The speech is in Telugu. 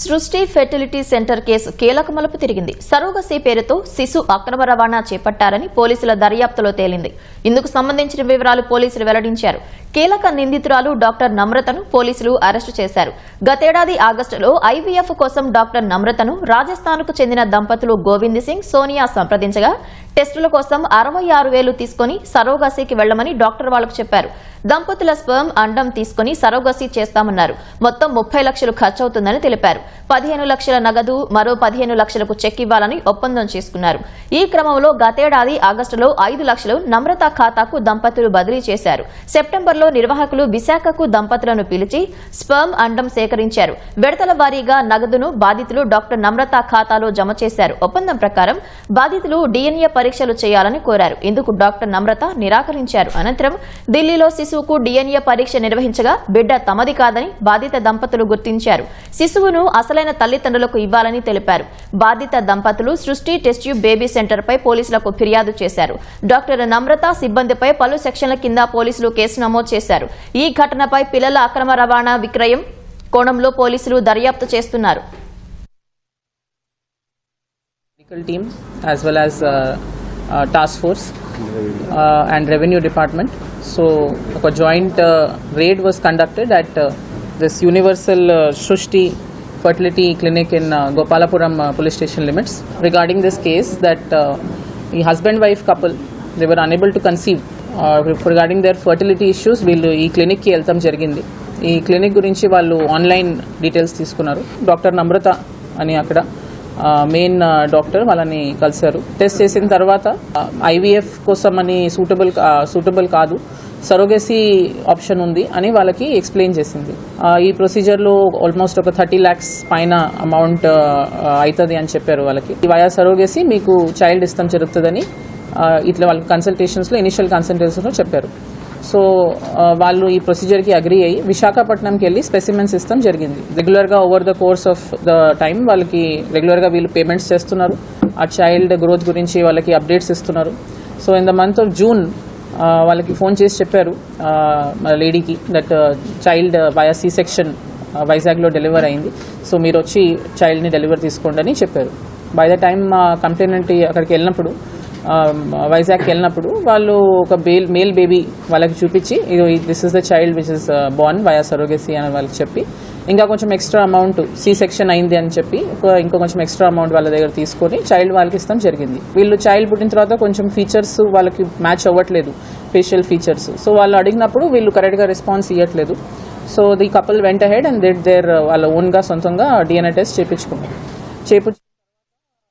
సృష్టి ఫెర్టిలిటీ సెంటర్ కేసు కీలక మలుపు తిరిగింది. సరోగసి పేరుతో శిశు అక్రమ రవాణా చేపట్టారని పోలీసుల దర్యాప్తులో తేలింది. ఇందుకు సంబంధించిన వివరాలు పోలీసులు వెల్లడించారు. కీలక నిందితురాలు డాక్టర్ నమ్రతను పోలీసులు అరెస్టు చేశారు. గతేడాది ఆగస్టులో ఐవీఎఫ్ కోసం డాక్టర్ నమ్రతను రాజస్థాన్కు చెందిన దంపతులు గోవింద్ సింగ్ సోనియా సంప్రదించగా టెస్టుల కోసం అరవై ఆరు వేలు తీసుకుని సరోగసికి వెళ్ళమని డాక్టర్ వాళ్ళకు చెప్పారు. దంపతుల స్పర్మ్ అండం తీసుకుని సరోగసి చేస్తామన్నారు. మొత్తం ముప్పై లక్షలు ఖర్చవుతుందని తెలిపారు. పదిహేను లక్షల నగదు మరో పదిహేను లక్షలకు చెక్ ఇవ్వాలని ఒప్పందం చేసుకున్నారు. ఈ క్రమంలో గతేడాది ఆగస్టులో ఐదు లక్షలు నమ్రత ఖాతాకు దంపతులు బదిలీ చేశారు. సెప్టెంబర్లో నిర్వాహకులు విశాఖకు దంపతులను పిలిచి స్పర్మ్ అండం సేకరించారు. విడతల వారీగా నగదును బాధితులు డాక్టర్ నమ్రత ఖాతాలో జమ చేశారు. ఒప్పందం ప్రకారం బాధితులు డిఎన్ఏ పరీక్షలు చేయాలని కోరారు. ఇందుకు డాక్టర్ నమ్రత నిరాకరించారు. అనంతరం ఢిల్లీలో శిశువుకు డిఎన్ఏ పరీక్ష నిర్వహించగా బిడ్డ తమది కాదని బాధిత దంపతులు గుర్తించారు. శిశువును అసలైన తల్లిదండ్రులకు ఇవ్వాలని తెలిపారు. బాధిత దంపతులు సృష్టి టెస్ట్ ట్యూబ్ బేబీ సెంటర్పై పోలీసులకు ఫిర్యాదు చేశారు. డాక్టర్ నమ్రత సిబ్బందిపై పలు సెక్షన్ల కింద పోలీసులు కేసు నమోదు చేశారు. ఈ ఘటనపై పిల్లల అక్రమ రవాణా విక్రయం కోణంలో పోలీసులు దర్యాప్తు చేస్తున్నారు. Team as well as task force uh, and revenue department. So a joint uh, raid was conducted at uh, this Universal uh, Shushti Fertility Clinic in uh, Gopalapuram uh, police station limits regarding this case that uh, the husband-wife couple they were unable to conceive uh, regarding their fertility issues వీళ్ళు ఈ క్లినిక్కి వెళ్తాం జరిగింది ఈ క్లినిక్ గురించి వాళ్ళు ఆన్లైన్ డీటెయిల్స్ తీసుకున్నారు డాక్టర్ నమ్రత అని అక్కడ మెయిన్ డాక్టర్ వాళ్ళని కలిశారు. టెస్ట్ చేసిన తర్వాత ఐవీఎఫ్ కోసం అని సూటబుల్ సూటబుల్ కాదు సరోగసీ ఆప్షన్ ఉంది అని వాళ్ళకి ఎక్స్ప్లెయిన్ చేసింది. ఈ ప్రొసీజర్లో ఆల్మోస్ట్ ఒక థర్టీ ల్యాక్స్ పైన అమౌంట్ అవుతుంది అని చెప్పారు వాళ్ళకి. వయా సరోగసీ మీకు చైల్డ్ ఇస్తాం జరుగుతుందని ఇట్లా వాళ్ళకి కన్సల్టేషన్స్లో ఇనిషియల్ కన్సల్టేషన్స్లో చెప్పారు. సో వాళ్ళు ఈ ప్రొసీజర్కి అగ్రి అయ్యి విశాఖపట్నంకి వెళ్ళి స్పెసిమెన్స్ ఇస్తాం జరిగింది. రెగ్యులర్గా over the course of the time వాళ్ళకి రెగ్యులర్గా వీళ్ళు పేమెంట్స్ చేస్తున్నారు. ఆ చైల్డ్ గ్రోత్ గురించి వాళ్ళకి అప్డేట్స్ ఇస్తున్నారు. So in the month of June వాళ్ళకి ఫోన్ చేసి చెప్పారు లేడీకి that child via C section వైజాగ్లో డెలివర్ అయింది. సో మీరు వచ్చి చైల్డ్ని డెలివర్ తీసుకోండి అని చెప్పారు. బై ద టైం కంప్లైనెంట్ అక్కడికి వెళ్ళినప్పుడు Um, వైజాగ్కి వెళ్ళినప్పుడు వాళ్ళు ఒక బేల్ మేల్ బేబీ వాళ్ళకి చూపించి ఇది this is the child which is born via surrogacy అని వాళ్ళకి చెప్పి ఇంకా కొంచెం ఎక్స్ట్రా అమౌంట్ సి సెక్షన్ అయింది అని చెప్పి ఇంకా కొంచెం ఎక్స్ట్రా అమౌంట్ వాళ్ళ దగ్గర తీసుకొని చైల్డ్ వాళ్ళకి ఇస్తాం జరిగింది. వీళ్ళు చైల్డ్ పుట్టిన తర్వాత కొంచెం ఫీచర్స్ వాళ్ళకి మ్యాచ్ అవ్వట్లేదు ఫేషియల్ ఫీచర్స్ సో వాళ్ళు అడిగినప్పుడు వీళ్ళు కరెక్ట్గా రెస్పాన్స్ ఇవ్వట్లేదు so the couple went ahead and that their వాళ్ళ ఓన్గా సొంతంగా డిఎన్ఏ టెస్ట్ చేయించుకున్నారు చేపు